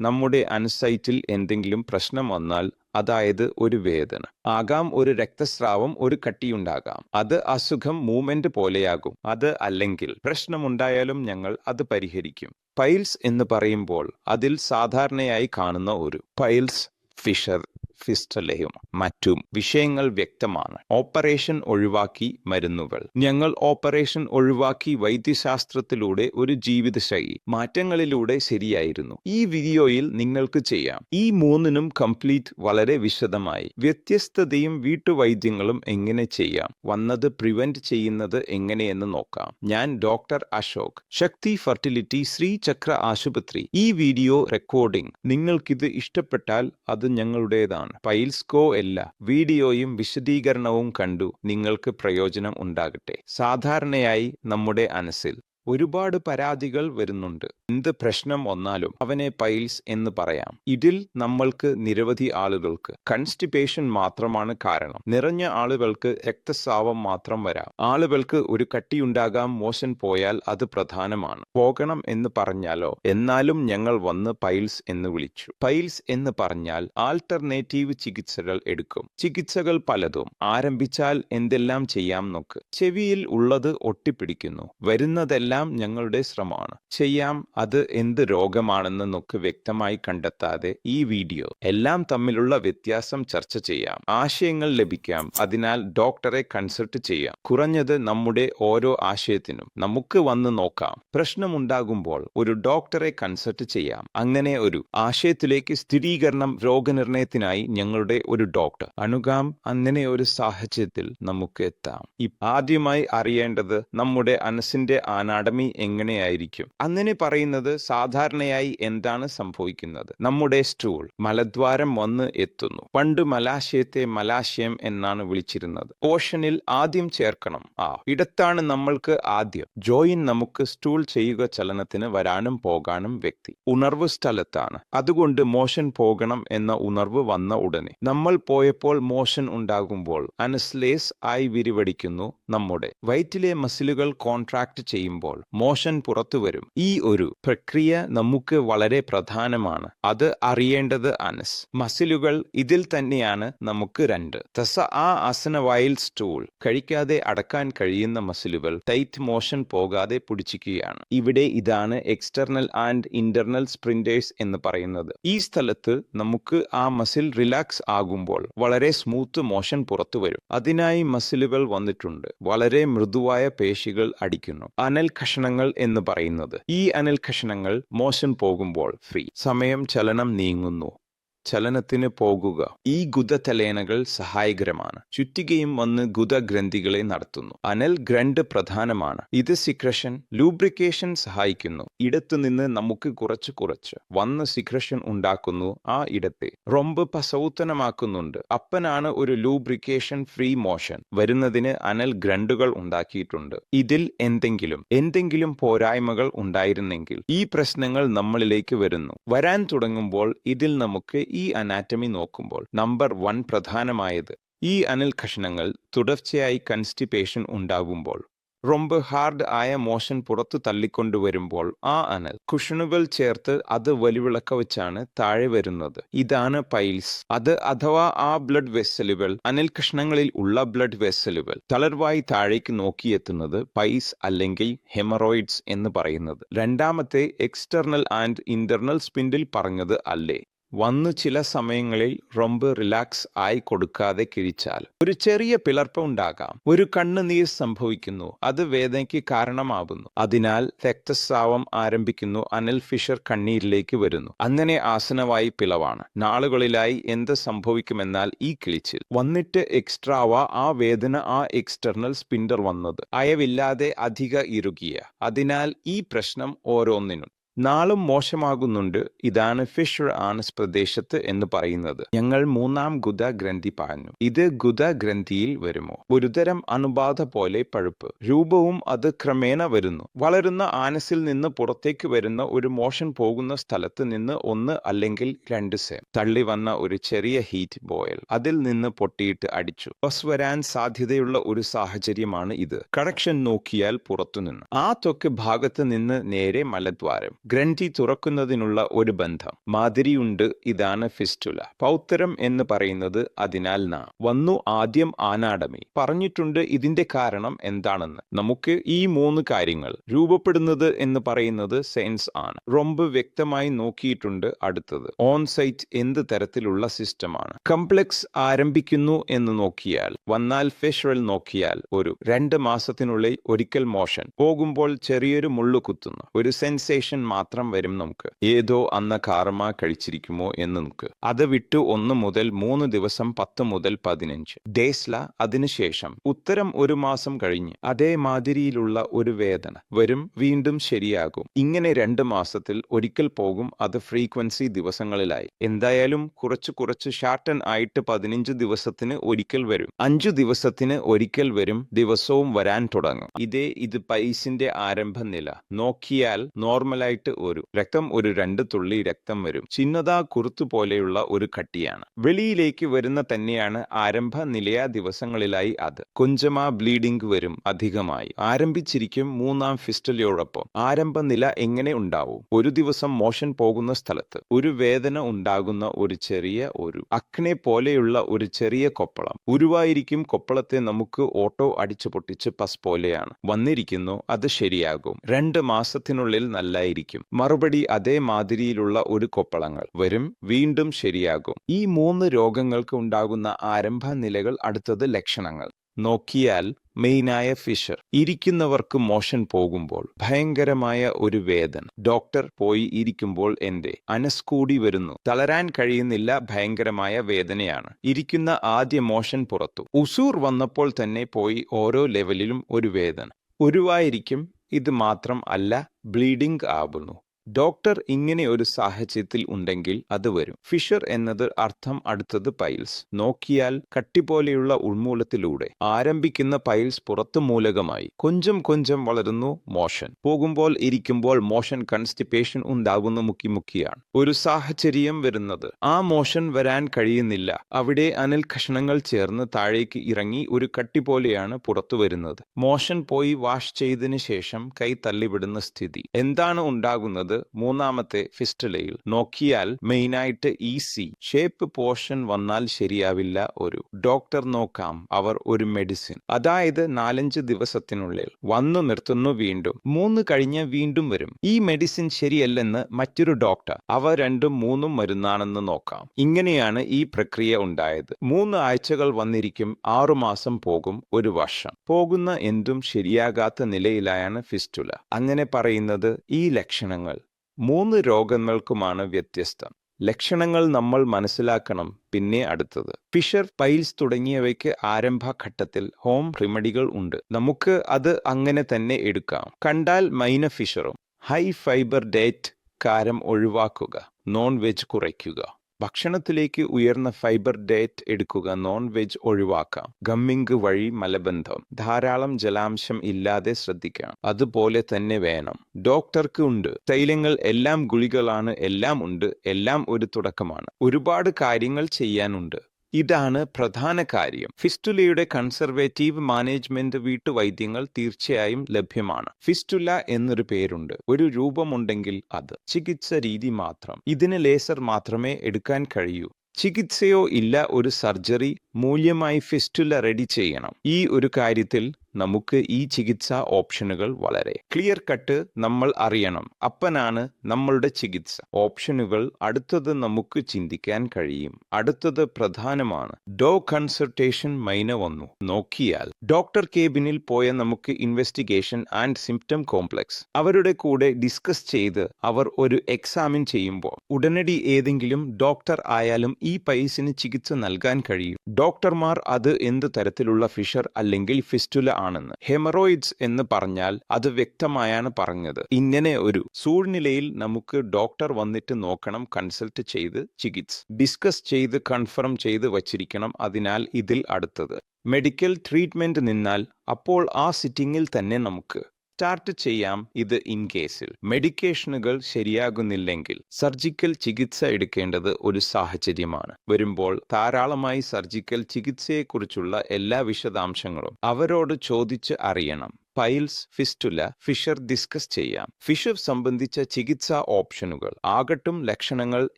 നമ്മുടെ അൻസൈറ്റിൽ എന്തെങ്കിലും പ്രശ്നം വന്നാൽ അതായത് ഒരു വേദന. ആകാം ഒരു രക്തസ്രാവം ഒരു കട്ടിയുണ്ടാകാം. അത് അസുഖം മൂവ്മെന്റ് പോലെയാകും. അത് അല്ലെങ്കിൽ പ്രശ്നമുണ്ടായാലും ഞങ്ങൾ അത് പരിഹരിക്കും. പൈൽസ് എന്ന് പറയുമ്പോൾ അതിൽ സാധാരണയായി കാണുന്ന ഒരു പൈൽസ് ഫിഷർ ഫിസ്റ്റലയും മറ്റും വിഷയങ്ങൾ വ്യക്തമാണ്. ഓപ്പറേഷൻ ഒഴിവാക്കി മരുന്നുകൾ. ഞങ്ങൾ ഓപ്പറേഷൻ ഒഴിവാക്കി വൈദ്യശാസ്ത്രത്തിലൂടെ ഒരു ജീവിതശൈലി മാറ്റങ്ങളിലൂടെ ശരിയായിരുന്നു. ഈ വീഡിയോയിൽ നിങ്ങൾക്ക് ചെയ്യാം. ഈ മൂന്നിനും കംപ്ലീറ്റ് വളരെ വിശദമായി. വ്യത്യസ്തതയും വീട്ടുവൈദ്യങ്ങളും എങ്ങനെ ചെയ്യാം? വന്നത് പ്രിവെന്റ് ചെയ്യുന്നത് എങ്ങനെയെന്ന് നോക്കാം. ഞാൻ ഡോക്ടർ അശോക്. ശക്തി ഫെർട്ടിലിറ്റി ശ്രീ ചക്ര ആശുപത്രി. ഈ വീഡിയോ റെക്കോർഡിംഗ്. നിങ്ങൾക്കിത് ഇഷ്ടപ്പെട്ടാൽ അത് ഞങ്ങളുടേതാണ്. പൈൽസ്കോ അല്ല വീഡിയോയും വിശദീകരണവും കണ്ടു. നിങ്ങൾക്ക് പ്രയോജനം ഉണ്ടാകട്ടെ. സാധാരണയായി നമ്മുടെ മനസ്സിൽ ഒരുപാട് പരാതികൾ വരുന്നുണ്ട്. എന്ത് പ്രശ്നം വന്നാലും അവനെ പൈൽസ് എന്ന് പറയാം. ഇതിൽ നമ്മൾക്ക് നിരവധി ആളുകൾക്ക് കൺസ്റ്റിപ്പേഷൻ മാത്രമാണ് കാരണം. നിറഞ്ഞ ആളുകൾക്ക് രക്തസ്രാവം മാത്രം വരാം. ആളുകൾക്ക് ഒരു കട്ടിയുണ്ടാകാം മോശൻ പോയാൽ അത് പ്രധാനമാണ്. പോകണം എന്ന് പറഞ്ഞാലോ? എന്നാലും ഞങ്ങൾ വന്ന് പൈൽസ് എന്ന് വിളിച്ചു. പൈൽസ് എന്ന് പറഞ്ഞാൽ ആൾട്ടർനേറ്റീവ് ചികിത്സകൾ എടുക്കും. ചികിത്സകൾ പലതും. ആരംഭിച്ചാൽ എന്തെല്ലാം ചെയ്യാം നോക്ക്. ചെവിയിൽ ഉള്ളത് ഒട്ടിപ്പിടിക്കുന്നു. വരുന്നതെല്ലാം ഞങ്ങളുടെ ശ്രമമാണ്. ചെയ്യാം. അത് എന്ത് രോഗമാണെന്ന് നമുക്ക് വ്യക്തമായി കണ്ടെത്താതെ ഈ വീഡിയോ. എല്ലാം തമ്മിലുള്ള വ്യത്യാസം ചർച്ച ചെയ്യാം. ആശയങ്ങൾ ലഭിക്കാം. അതിനാൽ ഡോക്ടറെ കൺസൾട്ട് ചെയ്യാം. കുറഞ്ഞത് നമ്മുടെ ഓരോ ആശയത്തിനും നമുക്ക് വന്ന് നോക്കാം. പ്രശ്നമുണ്ടാകുമ്പോൾ ഒരു ഡോക്ടറെ കൺസൾട്ട് ചെയ്യാം. അങ്ങനെ ഒരു ആശയത്തിലേക്ക് സ്ഥിരീകരണം രോഗനിർണയത്തിനായി ഞങ്ങളുടെ ഒരു ഡോക്ടർ. അണുകാം. അങ്ങനെ ഒരു സാഹചര്യത്തിൽ നമുക്ക് എത്താം. ആദ്യമായി അറിയേണ്ടത് നമ്മുടെ അനസിന്റെ അനാടമി എങ്ങനെയായിരിക്കും? അങ്ങനെ പറയുന്നത് സാധാരണയായി എന്താണ് സംഭവിക്കുന്നത്? നമ്മുടെ സ്റ്റൂൾ മലദ്വാരം വന്ന് എത്തുന്നു. പണ്ട് മലാശയത്തെ മലാശയം എന്നാണ് വിളിച്ചിരുന്നത്. ഓഷനിൽ ആദ്യം ചേർക്കണം. ആ ഇടത്താണ് നമ്മൾക്ക് ആദ്യം. ജോയിൻ നമുക്ക് സ്റ്റൂൾ ചെയ്യുക ചലനത്തിന് വരാനും പോകാനും വ്യക്തി. ഉണർവ് സ്ഥലത്താണ്. അതുകൊണ്ട് മോഷൻ പോകണം എന്ന ഉണർവ് വന്ന ഉടനെ. നമ്മൾ പോയപ്പോൾ മോഷൻ ഉണ്ടാകുമ്പോൾ അനസ്ലേസ് ആയി വിരിവടിക്കുന്നു നമ്മുടെ. വയറ്റിലെ മസിലുകൾ കോൺട്രാക്ട് ചെയ്യുമ്പോൾ മോഷൻ പുറത്തു വരും. ഈ ഒരു പ്രക്രിയ നമുക്ക് വളരെ പ്രധാനമാണ്. അത് അറിയേണ്ടത് അനസ്. മസിലുകൾ ഇതിൽ തന്നെയാണ് നമുക്ക് രണ്ട്. തസ ആ ആസനവായിൽ സ്റ്റൂൾ. കഴിക്കാതെ അടക്കാൻ കഴിയുന്ന മസിലുകൾ ടൈറ്റ് മോഷൻ പോകാതെ പിടിച്ചിരിക്കുകയാണ്. ഇവിടെ ഇതാണ് എക്സ്റ്റർണൽ ആൻഡ് ഇന്റർണൽ സ്പ്രിന്റേഴ്സ് എന്ന് പറയുന്നത്. ഈ സ്ഥലത്ത് നമുക്ക് ആ മസിൽ റിലാക്സ് ആകുമ്പോൾ വളരെ സ്മൂത്ത് മോഷൻ പുറത്തു വരും. അതിനായി മസിലുകൾ വന്നിട്ടുണ്ട്. വളരെ മൃദുവായ പേശികൾ അടിക്കുന്നു. അനൽ കഷണങ്ങൾ എന്ന് പറയുന്നത്. ഈ അനൽ കഷണങ്ങൾ മോശം പോകുമ്പോൾ ഫ്രീ സമയം ചലനം നീങ്ങുന്നു. ചലനത്തിന് പോകുക. ഈ ഗുദതലേനകൾ സഹായകരമാണ്. ചുറ്റികയും വന്ന് ഗുദഗ്രന്ഥികളെ നടത്തുന്നു. അനൽ ഗ്രണ്ട് പ്രധാനമാണ്. ഇത് സിക്രഷൻ ലൂബ്രിക്കേഷൻ സഹായിക്കുന്നു. ഇടത്തുനിന്ന് നമുക്ക് കുറച്ച് കുറച്ച്. വന്ന് സിക്രഷൻ ഉണ്ടാക്കുന്നു ആ ഇടത്തെ. റൊമ്പ് പസൗത്തനമാക്കുന്നുണ്ട്. അപ്പനാണ് ഒരു ലൂബ്രിക്കേഷൻ ഫ്രീ മോഷൻ. വരുന്നതിന് അനൽ ഗ്രണ്ടുകൾ ഉണ്ടാക്കിയിട്ടുണ്ട്. ഇതിൽ എന്തെങ്കിലും എന്തെങ്കിലും പോരായ്മകൾ ഉണ്ടായിരുന്നെങ്കിൽ ഈ പ്രശ്നങ്ങൾ നമ്മളിലേക്ക് വരുന്നു. വരാൻ തുടങ്ങുമ്പോൾ ഇതിൽ നമുക്ക് ഈ അനാറ്റമി നോക്കുമ്പോൾ നമ്പർ വൺ പ്രധാനമായത് ഈ അനൽ കഷണങ്ങൾ തുടർച്ചയായി കൺസ്റ്റിപ്പേഷൻ ഉണ്ടാകുമ്പോൾ റൊമ്പ് ഹാർഡ് ആയ മോഷൻ പുറത്തു തള്ളിക്കൊണ്ടുവരുമ്പോൾ ആ അനൽ കുഷണുകൾ ചേർത്ത് അത് വലിവിളക്ക വെച്ചാണ് താഴെ വരുന്നത്. ഇതാണ് പൈൽസ് അത് അഥവാ ആ ബ്ലഡ് വെസലുകൾ അനൽ കഷ്ണങ്ങളിൽ ഉള്ള ബ്ലഡ് വെസലുകൾ തളർവായി താഴേക്ക് നോക്കിയെത്തുന്നത് പൈസ് അല്ലെങ്കിൽ ഹെമറോയിഡ്സ് എന്ന് പറയുന്നത്. രണ്ടാമത്തെ എക്സ്റ്റർണൽ ആൻഡ് ഇന്റർണൽ സ്പിൻഡിൽ പറഞ്ഞത് അല്ലേ? വന്ന് ചില സമയങ്ങളിൽ റൊമ്പ് റിലാക്സ് ആയി കൊടുക്കാതെ കിഴിച്ചാൽ. ഒരു ചെറിയ പിളർപ്പ് ഉണ്ടാകാം. ഒരു കണ്ണുനീർ സംഭവിക്കുന്നു. അത് വേദനയ്ക്ക് കാരണമാകുന്നു അതിനാൽ രക്തസ്രാവം ആരംഭിക്കുന്നു. അനൽ ഫിഷർ കണ്ണീരിലേക്ക് വരുന്നു. അങ്ങനെ ആസനമായി പിളവാണ്. നാളുകളിലായി എന്ത് സംഭവിക്കുമെന്നാൽ ഈ കിളിച്ചിൽ. വന്നിട്ട് എക്സ്ട്രാവ ആ വേദന ആ എക്സ്റ്റർണൽ സ്പിൻഡർ വന്നത്. അയവില്ലാതെ അധിക ഇറുകിയ. അതിനാൽ ഈ പ്രശ്നം ഓരോന്നിനും. നാളും മോശമാകുന്നുണ്ട്. ഇതാണ് ഫിഷർ ആനസ് പ്രദേശത്ത് എന്ന് പറയുന്നത്. ഞങ്ങൾ മൂന്നാം ഗുദ ഗ്രന്ഥി പറഞ്ഞു. ഇത് ഗുദ ഗ്രന്ഥിയിൽ വരുമോ? ഒരുതരം അണുബാധ പോലെ പഴുപ്പ്. രൂപവും അത് ക്രമേണ വരുന്നു. വളരുന്ന ആനസിൽ നിന്ന് പുറത്തേക്ക് വരുന്ന ഒരു മോഷൻ പോകുന്ന സ്ഥലത്ത് നിന്ന് ഒന്ന് അല്ലെങ്കിൽ രണ്ട് സെം. തള്ളി വന്ന ഒരു ചെറിയ ഹീറ്റ് ബോയൽ. അതിൽ നിന്ന് പൊട്ടിയിട്ട് അടിച്ചു. ബസ് വരാൻ സാധ്യതയുള്ള ഒരു സാഹചര്യമാണ് ഇത്. കണക്ഷൻ നോക്കിയാൽ പുറത്തുനിന്ന്. ആ തൊക്ക് ഭാഗത്ത് നിന്ന് നേരെ മലദ്വാരം. ഗ്രന്ഥി തുറക്കുന്നതിനുള്ള ഒരു ബന്ധം. മാതിരിയുണ്ട് ഇതാണ് ഫിസ്റ്റുല. പൗത്തരം എന്ന് പറയുന്നത് അതിനാൽ നാ. വന്നു ആദ്യം ആനാടമി. പറഞ്ഞിട്ടുണ്ട് ഇതിന്റെ കാരണം എന്താണെന്ന്. നമുക്ക് ഈ മൂന്ന് കാര്യങ്ങൾ രൂപപ്പെടുന്നത് എന്ന് പറയുന്നത് സെൻസ് ആണ്. റൊമ്പ് വ്യക്തമായി നോക്കിയിട്ടുണ്ട് അടുത്തത്. ഓൺ സൈറ്റ് എന്ത് തരത്തിലുള്ള സിസ്റ്റമാണ് കംപ്ലക്സ് ആരംഭിക്കുന്നു എന്ന് നോക്കിയാൽ വന്നാൽ ഫെഷറൽ നോക്കിയാൽ ഒരു രണ്ട് മാസത്തിനുള്ളിൽ ഒരിക്കൽ മോഷൻ പോകുമ്പോൾ ചെറിയൊരു മുള്ളു കുത്തുന്നു. ഒരു സെൻസേഷൻ മാത്രം വരും നമുക്ക്. ഏതോ അന്ന് കാർമ കഴിച്ചിരിക്കുമോ എന്ന് നമുക്ക്. അത് വിട്ട് ഒന്ന് മുതൽ മൂന്ന് ദിവസം പത്ത് മുതൽ പതിനഞ്ച്. ഡേസ്ല അതിനുശേഷം ഉത്തരം ഒരു മാസം കഴിഞ്ഞ്. അതേ മാതിരിയിലുള്ള ഒരു വേദന. വരും വീണ്ടും ശരിയാകും. ഇങ്ങനെ രണ്ട് മാസത്തിൽ ഒരിക്കൽ പോകും അത് ഫ്രീക്വൻസി ദിവസങ്ങളിലായി. എന്തായാലും കുറച്ച് കുറച്ച് ഷാർട്ടൻ ആയിട്ട് പതിനഞ്ച് ദിവസത്തിന് ഒരിക്കൽ വരും. അഞ്ചു ദിവസത്തിന് ഒരിക്കൽ വരും ദിവസവും വരാൻ തുടങ്ങും. ഇതേ ഇത് പൈസിന്റെ ആരംഭ നില നോക്കിയാൽ നോർമലായിട്ട് ഒരു രക്തം ഒരു രണ്ട് തുള്ളി രക്തം വരും. ചിന്നത കുറുത്തു പോലെയുള്ള ഒരു കട്ടിയാണ്. വെളിയിലേക്ക് വരുന്ന തന്നെയാണ് ആരംഭ നിലയ ദിവസങ്ങളിലായി അത്. കൊഞ്ചമാ ബ്ലീഡിംഗ് വരും അധികമായി. ആരംഭിച്ചിരിക്കും മൂന്നാം ഫിസ്റ്റലിയോടൊപ്പം. ആരംഭ നില എങ്ങനെ ഉണ്ടാവും? ഒരു ദിവസം മോഷൻ പോകുന്ന സ്ഥലത്ത്. ഒരു വേദന ഉണ്ടാകുന്ന ഒരു ചെറിയ ഒരു അക്നെ പോലെയുള്ള ഒരു ചെറിയ കൊപ്പളം. ഉരുവായിരിക്കും കൊപ്പളത്തെ നമുക്ക് ഓട്ടോ അടിച്ചു പൊട്ടിച്ച് പസ് പോലെയാണ്. വന്നിരിക്കുന്നു അത് ശരിയാകും. രണ്ട് മാസത്തിനുള്ളിൽ നല്ലായിരിക്കും. മറുപടി അതേ മാതിരിയിലുള്ള ഒരു കൊപ്പളങ്ങൾ വരും വീണ്ടും ശരിയാകും. ഈ മൂന്ന് രോഗങ്ങൾക്ക് ഉണ്ടാകുന്ന ആരംഭ നിലകൾ അടുത്തത് ലക്ഷണങ്ങൾ. നോക്കിയാൽ മെയിനായ ഫിഷർ. ഇരിക്കുന്നവർക്ക് മോഷൻ പോകുമ്പോൾ ഭയങ്കരമായ ഒരു വേദന. ഡോക്ടർ പോയി ഇരിക്കുമ്പോൾ എന്റെ അനസ്കൂടി വരുന്നു. തളരാൻ കഴിയുന്നില്ല ഭയങ്കരമായ വേദനയാണ്. ഇരിക്കുന്ന ആദ്യ മോഷൻ പുറത്തു. ഉസൂർ വന്നപ്പോൾ തന്നെ പോയി ഓരോ ലെവലിലും ഒരു വേദന. ഉരുവായിരിക്കും ഇത് മാത്രം അല്ല ബ്ലീഡിംഗ് ആവുന്നു. ഡോക്ടർ ഇങ്ങനെ ഒരു സാഹചര്യത്തിൽ ഉണ്ടെങ്കിൽ അത് വരും. ഫിഷർ എന്നത് അർത്ഥം അടുത്തത് പൈൽസ്. നോക്കിയാൽ കട്ടി പോലെയുള്ള ഉൾമൂലത്തിലൂടെ ആരംഭിക്കുന്ന പൈൽസ് പുറത്തു മൂലകമായി കൊഞ്ചം കൊഞ്ചം വളരുന്നു മോഷൻ. പോകുമ്പോൾ ഇരിക്കുമ്പോൾ മോഷൻ കൺസ്റ്റിപ്പേഷൻ ഉണ്ടാകുന്ന മുക്കി മുക്കിയാണ്. ഒരു സാഹചര്യം വരുന്നത്. ആ മോഷൻ വരാൻ കഴിയുന്നില്ല. അവിടെ അനിൽ കഷണങ്ങൾ ചേർന്ന് താഴേക്ക് ഇറങ്ങി ഒരു കട്ടി പോലെയാണ് പുറത്തു വരുന്നത്. മോഷൻ പോയി വാഷ് ചെയ്തതിനു ശേഷം കൈ തള്ളിവിടുന്ന സ്ഥിതി. എന്താണ് ഉണ്ടാകുന്നത്? മൂന്നാമത്തെ ഫിസ്റ്റലയിൽ നോക്കിയാൽ മെയിനായിട്ട് ഈ സി ഷേപ്പ് പോർഷൻ വന്നാൽ ശരിയാവില്ല ഒരു. ഡോക്ടർ നോക്കാം അവർ ഒരു മെഡിസിൻ. അതായത് നാലഞ്ച് ദിവസത്തിനുള്ളിൽ. വന്നു നിർത്തുന്നു വീണ്ടും. മൂന്ന് കഴിഞ്ഞ് വീണ്ടും വരും. ഈ മെഡിസിൻ ശരിയല്ലെന്ന് മറ്റൊരു ഡോക്ടർ. അവ രണ്ടും മൂന്നും മരുന്നാണെന്ന് നോക്കാം. ഇങ്ങനെയാണ് ഈ പ്രക്രിയ ഉണ്ടായത്. മൂന്ന് ആഴ്ചകൾ വന്നിരിക്കും ആറുമാസം പോകും ഒരു വർഷം. പോകുന്ന എന്തും ശരിയാകാത്ത നിലയിലായാണ് ഫിസ്റ്റുല. അങ്ങനെ പറയുന്നത് ഈ ലക്ഷണങ്ങൾ. മൂന്ന് രോഗങ്ങൾക്കുമാണ് വ്യത്യസ്തം. ലക്ഷണങ്ങൾ നമ്മൾ മനസ്സിലാക്കണം പിന്നെ അടുത്തത്. ഫിഷർ പൈൽസ് തുടങ്ങിയവയ്ക്ക് ആരംഭഘട്ടത്തിൽ ഹോം റെമഡികൾ ഉണ്ട്. നമുക്ക് അത് അങ്ങനെ തന്നെ എടുക്കാം. കണ്ടാൽ മൈന ഫിഷറും. ഹൈ ഫൈബർ ഡേറ്റ് കാരം ഒഴിവാക്കുക. നോൺ വെജ് കുറയ്ക്കുക. ഭക്ഷണത്തിലേക്ക് ഉയർന്ന ഫൈബർ ഡേറ്റ് എടുക്കുക നോൺ വെജ് ഒഴിവാക്കാം ഗമ്മിങ് വഴി മലബന്ധം. ധാരാളം ജലാംശം ഇല്ലാതെ ശ്രദ്ധിക്കാം അതുപോലെ തന്നെ വേണം. ഡോക്ടർക്ക് ഉണ്ട്. തൈലങ്ങൾ എല്ലാം ഗുളികളാണ് എല്ലാം ഉണ്ട് എല്ലാം ഒരു തുടക്കമാണ്. ഒരുപാട് കാര്യങ്ങൾ ചെയ്യാനുണ്ട്. ഇതാണ് പ്രധാന കാര്യം. ഫിസ്റ്റുലയുടെ കൺസർവേറ്റീവ് മാനേജ്മെന്റ് വീട്ടുവൈദ്യങ്ങൾ തീർച്ചയായും ലഭ്യമാണ്. ഫിസ്റ്റുല എന്നൊരു പേരുണ്ട്. ഒരു രൂപമുണ്ടെങ്കിൽ അത്. ചികിത്സ രീതി മാത്രം. ഇതിന് ലേസർ മാത്രമേ എടുക്കാൻ കഴിയൂ. ചികിത്സയോ ഇല്ല ഒരു സർജറി മൂല്യമായി ഫിസ്റ്റുല റെഡി ചെയ്യണം. ഈ ഒരു കാര്യത്തിൽ നമുക്ക് ഈ ചികിത്സാ ഓപ്ഷനുകൾ വളരെ. ക്ലിയർ കട്ട് നമ്മൾ അറിയണം. അപ്പനാണ് നമ്മളുടെ ചികിത്സ. ഓപ്ഷനുകൾ അടുത്തത് നമുക്ക് ചിന്തിക്കാൻ കഴിയും. അടുത്തത് പ്രധാനമാണ്. ഡോ കൺസൾട്ടേഷൻ മൈന വന്നു. നോക്കിയാൽ ഡോക്ടർ കേബിനിൽ പോയ നമുക്ക് ഇൻവെസ്റ്റിഗേഷൻ ആൻഡ് സിംറ്റം കോംപ്ലക്സ്. അവരുടെ കൂടെ ഡിസ്കസ് ചെയ്ത് അവർ ഒരു എക്സാമിൻ ചെയ്യുമ്പോൾ ഉടനടി ഏതെങ്കിലും ഡോക്ടർ ആയാലും ഈ പൈസിന് ചികിത്സ നൽകാൻ കഴിയും. ഡോക്ടർമാർ അത് എന്ത് തരത്തിലുള്ള ഫിഷർ അല്ലെങ്കിൽ ഫിസ്റ്റുല ആണെന്ന്. ഹെമറോയിഡ്സ് എന്ന് പറഞ്ഞാൽ അത് വ്യക്തമായാണ് പറഞ്ഞത്. ഇങ്ങനെ ഒരു സൂഴ്നിലയിൽ നമുക്ക് ഡോക്ടർ വന്നിട്ട് നോക്കണം കൺസൾട്ട് ചെയ്ത് ചികിത്സ. ഡിസ്കസ് ചെയ്ത് കൺഫേം ചെയ്ത് വച്ചിരിക്കണം അതിനാൽ ഇതിൽ അടുത്തത്. മെഡിക്കൽ ട്രീറ്റ്മെന്റ് നിന്നാൽ അപ്പോൾ ആ സിറ്റിംഗിൽ തന്നെ നമുക്ക് സ്റ്റാർട്ട് ചെയ്യാം ഇത് ഇൻ കേസിൽ മെഡിക്കേഷനുകൾ ശരിയാകുന്നില്ലെങ്കിൽ സർജിക്കൽ ചികിത്സ എടുക്കേണ്ടത് ഒരു സാഹചര്യമാണ്. വരുമ്പോൾ ധാരാളമായി സർജിക്കൽ ചികിത്സയെക്കുറിച്ചുള്ള എല്ലാ വിശദാംശങ്ങളും അവരോട് ചോദിച്ച് അറിയണം. പൈൽസ് ഫിസ്റ്റുല ഫിഷർ ഡിസ്കസ് ചെയ്യാം. ഫിഷർ സംബന്ധിച്ച ചികിത്സാ ഓപ്ഷനുകൾ ആകട്ടും ലക്ഷണങ്ങൾ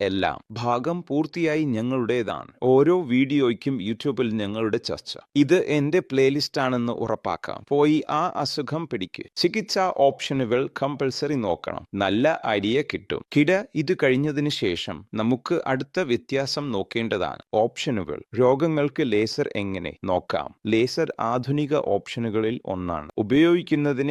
എല്ലാം ഭാഗം പൂർത്തിയായി ഞങ്ങളുടേതാണ്. ഓരോ വീഡിയോയ്ക്കും യൂട്യൂബിൽ ഞങ്ങളുടെ ചർച്ച. ഇത് എന്റെ പ്ലേലിസ്റ്റ് ആണെന്ന് ഉറപ്പാക്കാം. പോയി ആ അസുഖം പിടിക്ക്. ചികിത്സാ ഓപ്ഷനുകൾ കമ്പൽസറി നോക്കണം. നല്ല ഐഡിയ കിട്ടും. കിട ഇത് കഴിഞ്ഞതിന് ശേഷം നമുക്ക് അടുത്ത വ്യത്യാസം നോക്കേണ്ടതാണ്. ഓപ്ഷനുകൾ. രോഗങ്ങൾക്ക് ലേസർ എങ്ങനെ? നോക്കാം. ലേസർ ആധുനിക ഓപ്ഷനുകളിൽ ഒന്നാണ്. ഉപയോഗിക്കുന്നതിനെ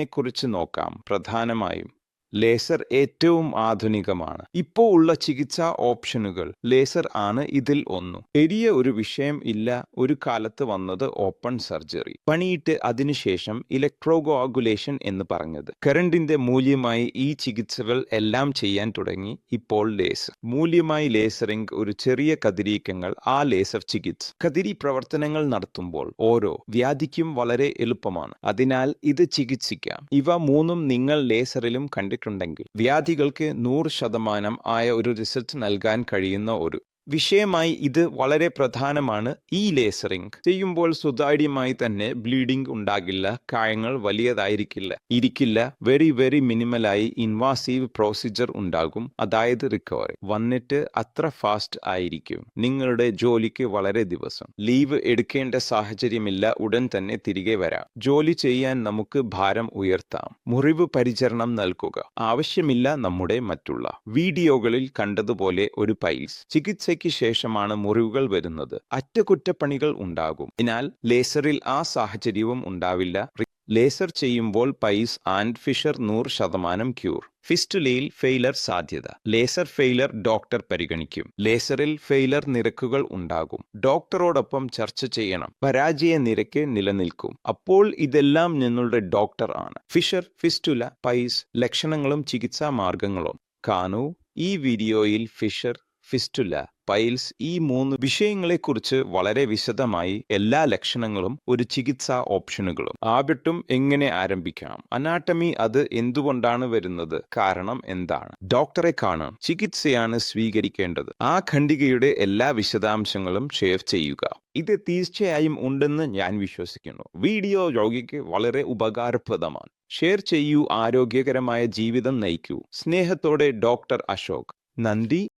കുറിച്ച് നോക്കാം പ്രധാനമായും. ലേസർ ഏറ്റവും ആധുനികമാണ്. ഇപ്പോൾ ഉള്ള ചികിത്സാ ഓപ്ഷനുകൾ ലേസർ ആണ് ഇതിൽ ഒന്നു. എരിയ ഒരു വിഷയം ഇല്ല ഒരു കാലത്ത് വന്നത് ഓപ്പൺ സർജറി. പണിയിട്ട് അതിനുശേഷം ഇലക്ട്രോഗോഗുലേഷൻ എന്ന് പറഞ്ഞത്. കറണ്ടിന്റെ മൂല്യമായി ഈ ചികിത്സകൾ എല്ലാം ചെയ്യാൻ തുടങ്ങി ഇപ്പോൾ ലേസർ. മൂല്യമായി ലേസറിംഗ് ഒരു ചെറിയ കതിരീക്കങ്ങൾ ആ ലേസർ ചികിത്സ. കതിരി പ്രവർത്തനങ്ങൾ നടത്തുമ്പോൾ ഓരോ വ്യാധിക്കും വളരെ എളുപ്പമാണ്. അതിനാൽ ഇത് ചികിത്സിക്കാം. ഇവ മൂന്നും നിങ്ങൾ ലേസറിലും കണ്ടിട്ടുണ്ടെങ്കിൽ വ്യാധികൾക്ക് നൂറ് ശതമാനം ആയ ഒരു റിസൾട്ട് നൽകാൻ കഴിയുന്ന ഒരു വിഷയമായി ഇത് വളരെ പ്രധാനമാണ് ഈ ലേസറിംഗ്. ചെയ്യുമ്പോൾ സുതാര്യമായി തന്നെ ബ്ലീഡിംഗ് ഉണ്ടാകില്ല കായങ്ങൾ വലിയതായിരിക്കില്ല ഇരിക്കില്ല വെരി വെരി മിനിമലായി ഇൻവാസീവ് പ്രോസിജർ ഉണ്ടാകും അതായത് റിക്കവറി വന്നിട്ട് അത്ര ഫാസ്റ്റ് ആയിരിക്കും. നിങ്ങളുടെ ജോലിക്ക് വളരെ ദിവസം. ലീവ് എടുക്കേണ്ട സാഹചര്യമില്ല ഉടൻ തന്നെ തിരികെ വരാം. ജോലി ചെയ്യാൻ നമുക്ക് ഭാരം ഉയർത്താം. മുറിവ് പരിചരണം നൽകുക. ആവശ്യമില്ല നമ്മുടെ മറ്റുള്ള. വീഡിയോകളിൽ കണ്ടതുപോലെ ഒരു പൈൽസ് ചികിത്സയ്ക്ക് ശേഷമാണ് മുറിവുകൾ വരുന്നത്. അറ്റകുറ്റപ്പണികൾ ഉണ്ടാകും. അതിനാൽ ലേസറിൽ ആ സാഹചര്യവും ഉണ്ടാവില്ല. ലേസർ ചെയ്യുമ്പോൾ പൈസ് ആൻഡ് ഫിഷർ നൂറ് ശതമാനം ക്യൂർ. ഫിസ്റ്റുലയിൽ ഫെയിലർ സാധ്യത. ലേസർ ഫെയിലർ ഡോക്ടർ പരിഗണിക്കും. ലേസറിൽ ഫെയിലർ നിരക്കുകൾ ഉണ്ടാകും. ഡോക്ടറോടൊപ്പം ചർച്ച ചെയ്യണം. പരാജയ നിരക്ക് നിലനിൽക്കും. അപ്പോൾ ഇതെല്ലാം നിങ്ങളുടെ ഡോക്ടർ ആണ്. ഫിഷർ ഫിസ്റ്റുല പൈസ് ലക്ഷണങ്ങളും ചികിത്സാ മാർഗങ്ങളും. കാണൂ ഈ വീഡിയോയിൽ ഫിഷർ ഫിസ്റ്റുല പൈൽസ് ഈ മൂന്ന് വിഷയങ്ങളെക്കുറിച്ച് വളരെ വിശദമായി എല്ലാ ലക്ഷണങ്ങളും ഒരു ചികിത്സാ ഓപ്ഷനുകളും. ആബിട്ടും എങ്ങനെ ആരംഭിക്കാം? അനാട്ടമി അത് എന്തുകൊണ്ടാണ് വരുന്നത്? കാരണം എന്താണ്? ഡോക്ടറെ കാണാം. ചികിത്സയാണ് സ്വീകരിക്കേണ്ടത്. ആ ഖണ്ഡികയുടെ എല്ലാ വിശദാംശങ്ങളും ഷെയർ ചെയ്യുക. ഇത് തീർച്ചയായും ഉണ്ടെന്ന് ഞാൻ വിശ്വസിക്കുന്നു. വീഡിയോ രോഗിക്ക് വളരെ ഉപകാരപ്രദമാണ്. ഷെയർ ചെയ്യൂ. ആരോഗ്യകരമായ ജീവിതം നയിക്കൂ. സ്നേഹത്തോടെ ഡോക്ടർ അശോക്. നന്ദി.